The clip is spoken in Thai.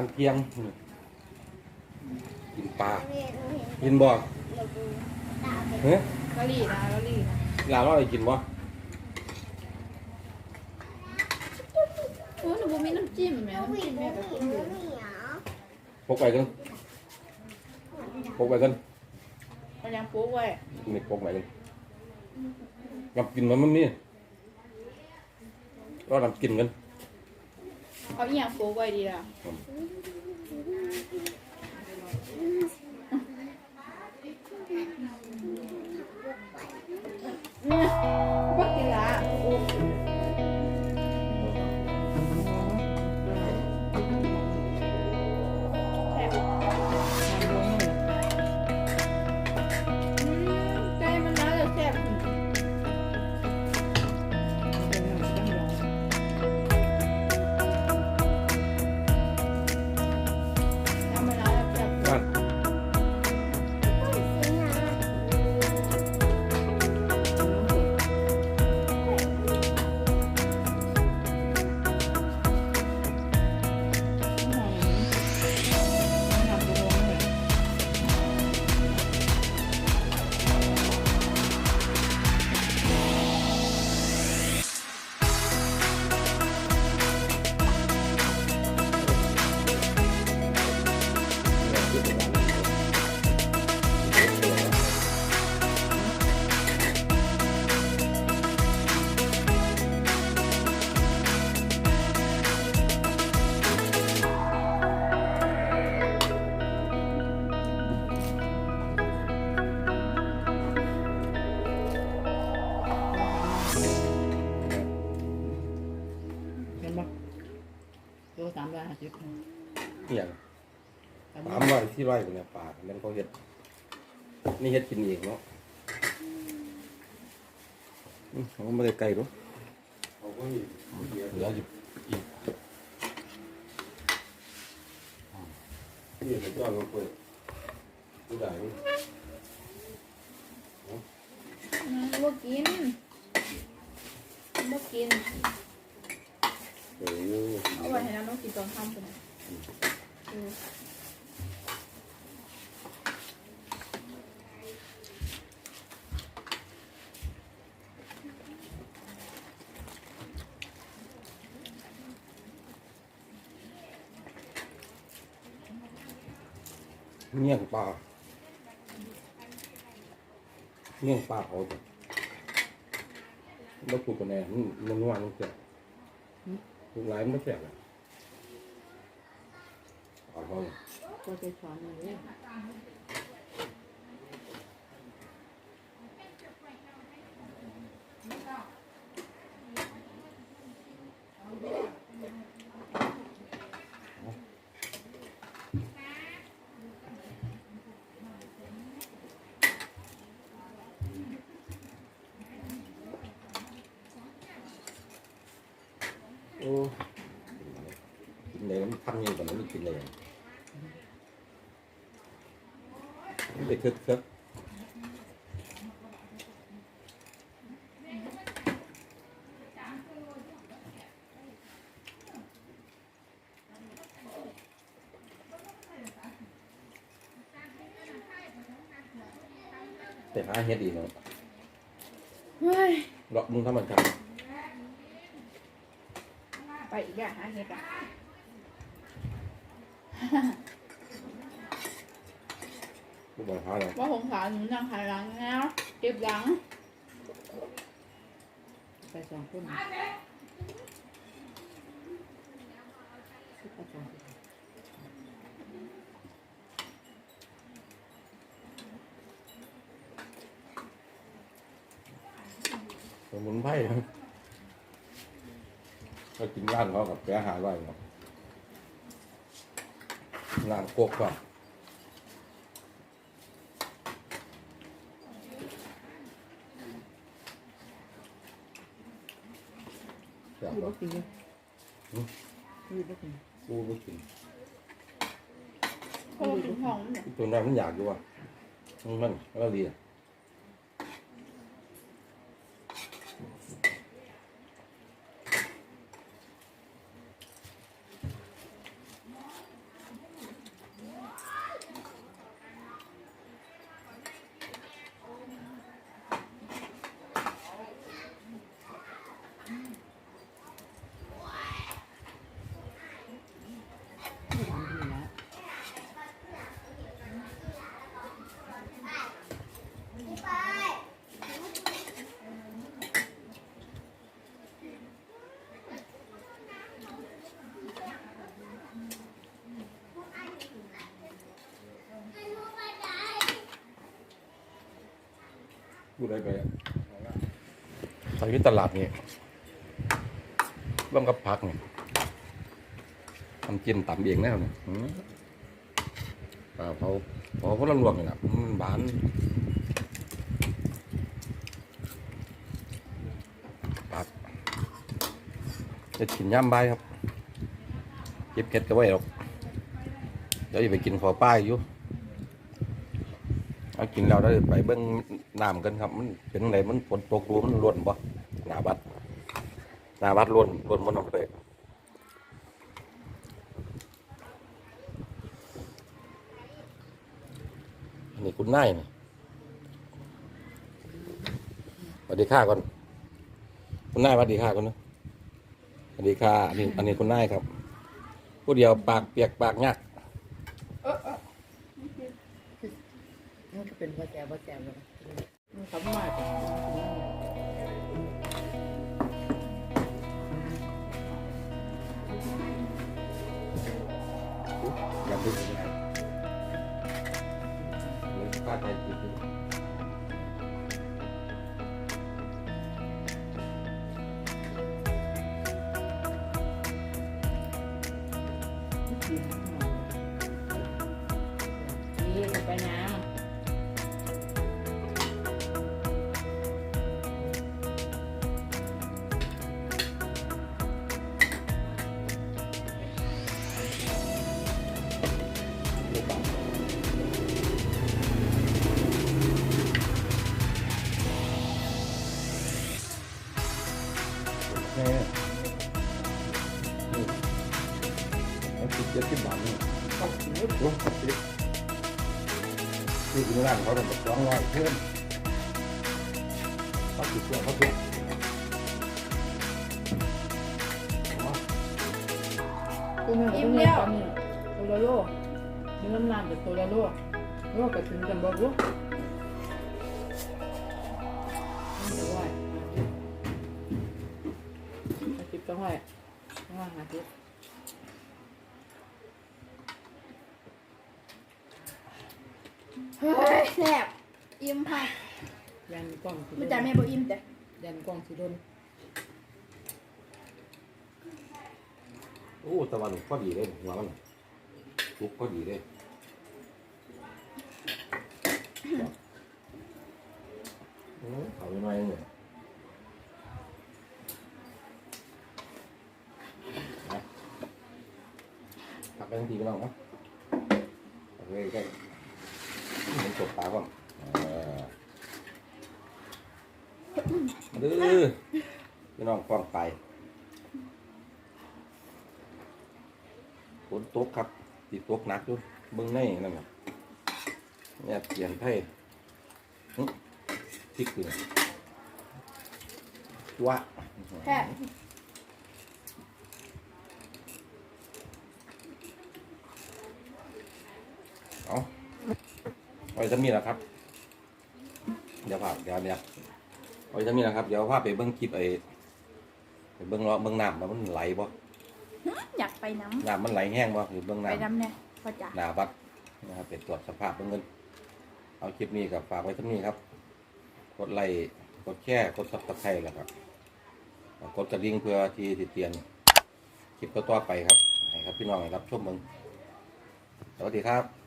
ารเที่ยงกินปลาเห็นเห็นกินบ่เราดูตาเป็นเฮ้ยกะหรี่นะกะหรี่นะลาเราอะไรกินบ่โอ้หนูบ่มีน้ำจิ้มแม่ผู้น้ำหญิจิ้งมแม่ผู้ก็หญิกิงนผู้อยู่หญิงเหรอพกไปกันพกไปกันเอายังปุ๊กไว้นี่พกไปกันกับกินมันมันนี่ก็ทำกินกัน เอาอีหยังโฟกไว้ดีล่ะเนี่ย สามร้อยห้าสิบอหย่างสามร้อยที่ร้อยเป็นยปลามันเขาเฮ็ดนี่เฮ็ดกินเองเนาะอืมเขาไม่ได้ไกลหรอกเหลืออยู่อีกนี่เป็นยอดมันเปิดผู้ใดอืมบ่กินบ่กิน โอ้โหเอาไว้ให้น้ำต้องกินตอนค่ำกันนะเออเงี้ยงปลาเงี้ยงปลาเขาแล้วปลูกกันแน่มันมันวลมันเสียป ลูกหลายมันไม่เสียเลยขอาเขาก็จะสอนเลย โอ้ กินเลยมันทำยังไงก่อนมันกินเลยมันไปคึกคึกแต่หาเฮ็ดอีกเนาะเฮ้ยดอกมึ งทำมันทไปอีกอะหาเห็ดอะำกูบอกหาแล้วว่าผมขาหนูนั่งหันหลังแล้วเก็บหลัง ไปสองคนสิบสองสมุนไพรครับก็กินร้านเขากับแกหาร้อยครับ ร้านโคกก่อนอยากยูบบ่อกกินเลยยูบ่กิน กูไม่กิน เพราะว่าถึงห้องมันเนี่ย ตัวนั้นมันอยากอยู่ว่ะมันมันก็ดีอะ พูด ได้ไปอะไปที่ตลาดนี่ร่วมกับผักนี่ทำกินตำเองแน่เนี่ยอืมปลาเผาเผาเขาลวกๆนี่นะมันหวานปักจะกินย่ำใบายครับเก็บเก็ดก็ไว้หรอกเดี๋ยวจะไปกินขอป้ายอยู่ อากินเราได้ไปเบิ้งน้ำกันครับมันเป็นไงมันฝนตกรู้มันล้วนบ่หนาบัดหนาบัดล้วนล้วนมันออกไปอันนี้คุณนายนี่สวัสดีค่ะก่อน คุณนายสวัสดีค่ะก่อนนะสวัสดีค่ะอันนี้อันนี้คุณนายครับ ผู้เดียวปากเปียกปากยัก มันก็เป็นว่าแจ๋วพ่อแจวเลยมันเขามาแต่อย่าดึงนะเลยป้าใจจริง แม่นี่เอาสิบเจ็ดสิบบาทนี่เอาสิบลงสิบนี่ถึงร้านเขาต้องสองร้อยเพิ่มเขาติดตัวเขาติดเอาำกูเนี่ยกูเนี่ยตอนนี้ตัวละโลมีน้ำหนักเป็นตัวละโลโลกับถึงกันบ่รู้เดี๋ยวไหวหาจิบต้องไหว ต้องไหวหาจิบเฮ้ยแซ่บอิ่มค่ะยันกล้องสิมันจะไม่บ่อิ่มแต่ยันกล้องสิโดนโอ้ตะวันพอดีเลยหัวมันลุกพอดีเลยโอ้เขาไม่ไม่เนี่ย ไปทั้งทีก็ลองนะตักไปใกล้ๆมันตบตาก่อนเออมาดื้อพี่น้องฟังไปฝนตกครับติดตกหนักอยู่เบิ่งในนั่นน่ะเนี่ยเปลี่ยนไพ่หึพริกเลยว่าแค่ เอาไว้จะมีแล้วครับ เดี๋ยวพาเดี๋ยวเดี๋ยวไว้จะมีแล้วครับ เดี๋ยวพาไปเบิ่งคลิปไอ้ไปเบิ่งล้อเบิ่งน้ำว่ามันไหลบ่อยากไปน้น้ำมันไหลแห้งบ่หรือเบิ่งำน้ำไปน้ำเนี่ยพ่อจ๋าหนาบัดนะครับเป็นตรวจสภาพเบื้องเงิน เอาคลิปนี้กับฝากไว้ที่นี่ครับ กดไลค์กดแชร์กดซับสไครต์แล้วครับ กดกระดิ่งเพื่อที่ติเตียนคลิปต่อๆไปครับให้ครับพี่น้องให้รับชมเมืองสวัสดีครับ